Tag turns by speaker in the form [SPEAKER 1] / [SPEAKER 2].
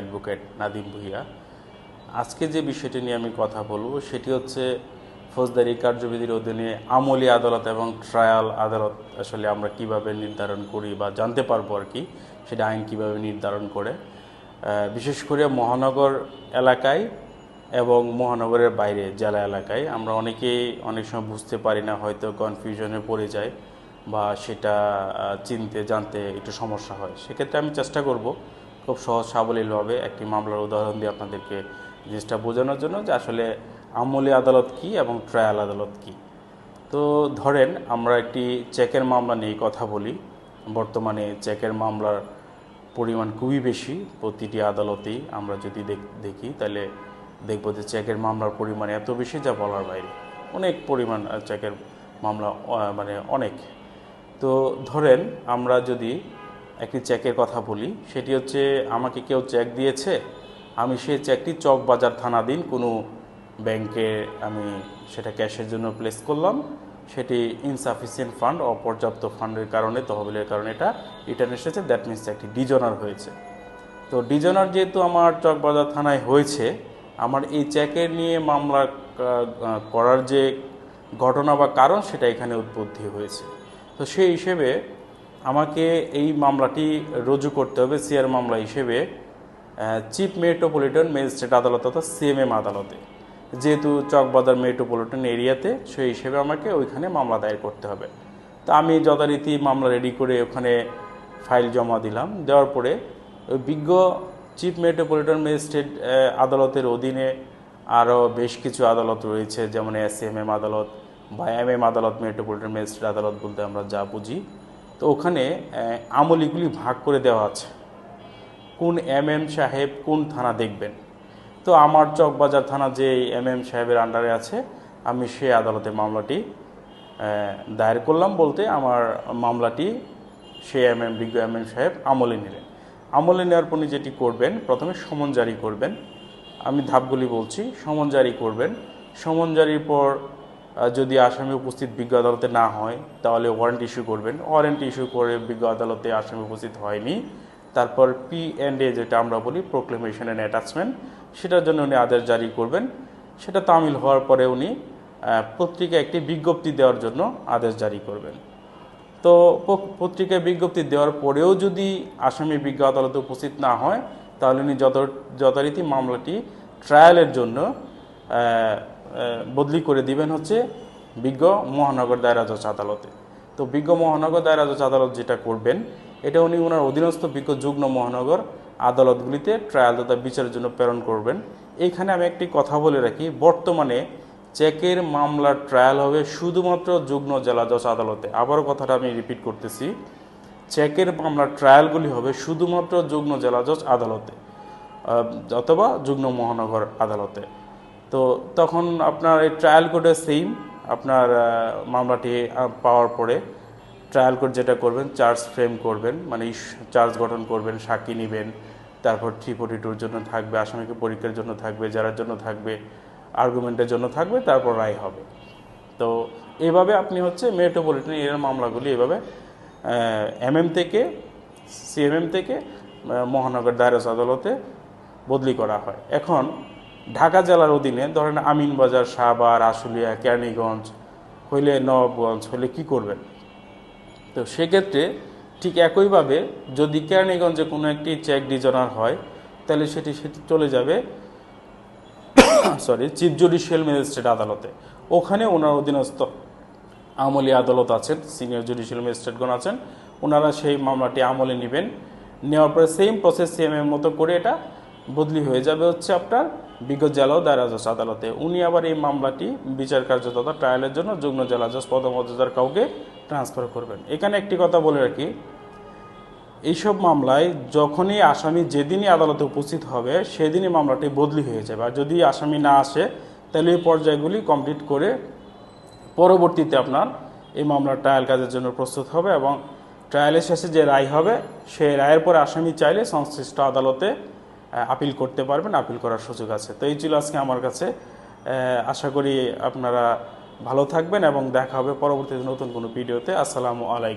[SPEAKER 1] advocate Nadim Bhuiyan আজকে যে বিষয়টি নিয়ে আমি কথা বলবো সেটি হচ্ছে ফৌজদারি কার্যবিধির অধীনে আমলি আদালত এবং ট্রায়াল আদালত আসলে আমরা কিভাবে নির্ধারণ করি বা জানতে পারবো আর কি সেটা আইন কিভাবে নির্ধারণ করে বিশেষ করে মহানগর এলাকায় এবং মহানগরের বাইরে জেলা এলাকায় আমরা অনেকেই অনেক সময় বুঝতে পারি না হয়তো কনফিউশনে পড়ে যায় বা সেটা চিনতে জানতে একটু সমস্যা হয় সেক্ষেত্রে আমি চেষ্টা করব খুব সহজ সাবলীলভাবে একটি মামলার উদাহরণ দিয়ে আপনাদেরকে জিনিসটা বোঝানোর জন্য যে আসলে আমলি আদালত কি এবং ট্রায়াল আদালত কি তো ধরেন আমরা একটি চেকের মামলা নিয়ে কথা বলি বর্তমানে চেকের মামলার পরিমাণ খুবই বেশি প্রতিটি আদালতেই আমরা যদি দেখি তাহলে দেখব যে চেকের মামলার পরিমাণ এত বেশি যা বলার বাইরে অনেক পরিমাণ চেকের মামলা মানে অনেক তো ধরেন আমরা যদি একটি চেকের কথা বলি সেটি হচ্ছে আমাকে কেউ চেক দিয়েছে আমি সেই চেকটি চক বাজার দিন কোনো ব্যাংকে আমি সেটা ক্যাশের জন্য প্লেস করলাম সেটি ইনসাফিসিয়েন্ট ফান্ড অপর্যাপ্ত ফান্ডের কারণে তহবিলের কারণে এটা রিটার্ন এসেছে দ্যাট মিনস একটি ডিজনার হয়েছে তো ডিজনার যেহেতু আমার চকবাজার থানায় হয়েছে আমার এই চেকের নিয়ে মামলা করার যে ঘটনা বা কারণ সেটা এখানে উৎপত্তি হয়েছে তো সেই হিসেবে আমাকে এই মামলাটি রুজু করতে হবে সিআর মামলা হিসেবে চিফ মেট্রোপলিটন ম্যাজিস্ট্রেট আদালত অর্থাৎ সিএমএম আদালতে যেহেতু চকবাজার মেট্রোপলিটন এরিয়াতে সেই হিসেবে আমাকে ওইখানে মামলা দায়ের করতে হবে তা আমি যথারীতি মামলা রেডি করে ওখানে ফাইল জমা দিলাম দেওয়ার পরে ওই বিজ্ঞ চিফ মেট্রোপলিটন ম্যাজিস্ট্রেট আদালতের অধীনে আরও বেশ কিছু আদালত রয়েছে যেমন এস এম এম আদালত বা এম এম আদালত মেট্রোপলিটন ম্যাজিস্ট্রেট আদালত বলতে আমরা যা বুঝি তো ওখানে আমলিগুলি ভাগ করে দেওয়া আছে কোন এম এম সাহেব কোন থানা দেখবেন তো আমার চকবাজার থানা যে এম এম সাহেবের আন্ডারে আছে আমি সেই আদালতে মামলাটি দায়ের করলাম বলতে আমার মামলাটি সে এম এম বিজ্ঞ এম এম সাহেব আমলে নিলেন আমলে নেওয়ার পর যেটি করবেন প্রথমে সমন জারি করবেন আমি ধাপগুলি বলছি সমন জারি করবেন সমন জারির পর যদি আসামি উপস্থিত বিজ্ঞ আদালতে না হয় তাহলে ওয়ারেন্ট ইস্যু করবেন ওয়ারেন্ট ইস্যু করে বিজ্ঞ আদালতে আসামি উপস্থিত হয়নি তারপর পি অ্যান্ড এ যেটা আমরা বলি প্রোক্লেমেশন অ্যান্ড অ্যাটাচমেন্ট সেটার জন্য উনি আদেশ জারি করবেন সেটা তামিল হওয়ার পরে উনি পত্রিকা একটি বিজ্ঞপ্তি দেওয়ার জন্য আদেশ জারি করবেন তো পত্রিকায় বিজ্ঞপ্তি দেওয়ার পরেও যদি আসামি বিজ্ঞ আদালতে উপস্থিত না হয় তাহলে উনি যত যথারীতি মামলাটি ট্রায়ালের জন্য বদলি করে দিবেন হচ্ছে বিজ্ঞ মহানগর দায়রা জজ আদালতে তো বিজ্ঞ মহানগর দায়রা জজ আদালত যেটা করবেন এটা উনি ওনার অধীনস্থ বিজ্ঞ যুগ্ম মহানগর আদালতগুলিতে ট্রায়াল তথা বিচারের জন্য প্রেরণ করবেন এখানে আমি একটি কথা বলে রাখি বর্তমানে চেকের মামলার ট্রায়াল হবে শুধুমাত্র যুগ্ন জেলা জজ আদালতে আবারও কথাটা আমি রিপিট করতেছি চেকের মামলার ট্রায়ালগুলি হবে শুধুমাত্র যুগ্ন জেলা জজ আদালতে অথবা যুগ্ম মহানগর আদালতে তো তখন আপনার এই ট্রায়াল কোডের সেম আপনার মামলাটি পাওয়ার পরে ট্রায়াল কোর্ট যেটা করবেন চার্জ ফ্রেম করবেন মানে চার্জ গঠন করবেন সাক্ষী নেবেন তারপর থ্রি ফোর্টি টুর জন্য থাকবে আসামিকে পরীক্ষার জন্য থাকবে যারার জন্য থাকবে আর্গুমেন্টের জন্য থাকবে তারপর রায় হবে তো এইভাবে আপনি হচ্ছে মেট্রোপলিটন এরিয়ার মামলাগুলি এভাবে এমএম থেকে সিএমএম থেকে মহানগর দায়রাজ আদালতে বদলি করা হয় এখন ঢাকা জেলার অধীনে ধরেন আমিনবাজার সাহাবার আশুলিয়া ক্যানিগঞ্জ হইলে নবাবগঞ্জ হইলে কি করবেন তো সেক্ষেত্রে ঠিক একইভাবে যদি ক্যানিগঞ্জে কোনো একটি চেক ডিজনার হয় তাহলে সেটি সেটি চলে যাবে সরি চিফ জুডিশিয়াল ম্যাজিস্ট্রেট আদালতে ওখানে ওনার অধীনস্থ আমলি আদালত আছেন সিনিয়র জুডিশিয়াল ম্যাজিস্ট্রেটগণ আছেন ওনারা সেই মামলাটি আমলে নেবেন নেওয়ার পরে সেম প্রসেস সেমের মতো করে এটা বদলি হয়ে যাবে হচ্ছে আপনার বিগত জেলা ও জজ আদালতে উনি আবার এই মামলাটি বিচার কার্য তথা ট্রায়ালের জন্য যুগ্ম জেলা জজ পদমর্যাদার কাউকে ট্রান্সফার করবেন এখানে একটি কথা বলে রাখি এইসব মামলায় যখনই আসামি যেদিনই আদালতে উপস্থিত হবে সেদিনই মামলাটি বদলি হয়ে যাবে আর যদি আসামি না আসে তাহলে এই পর্যায়গুলি কমপ্লিট করে পরবর্তীতে আপনার এই মামলার ট্রায়াল কাজের জন্য প্রস্তুত হবে এবং ট্রায়ালের শেষে যে রায় হবে সেই রায়ের পর আসামি চাইলে সংশ্লিষ্ট আদালতে আপিল করতে পারবেন আপিল করার সুযোগ আছে তো এই ছিল আজকে আমার কাছে আশা করি আপনারা ভালো থাকবেন এবং দেখা হবে পরবর্তীতে নতুন কোনো ভিডিওতে আসসালামু আলাইকুম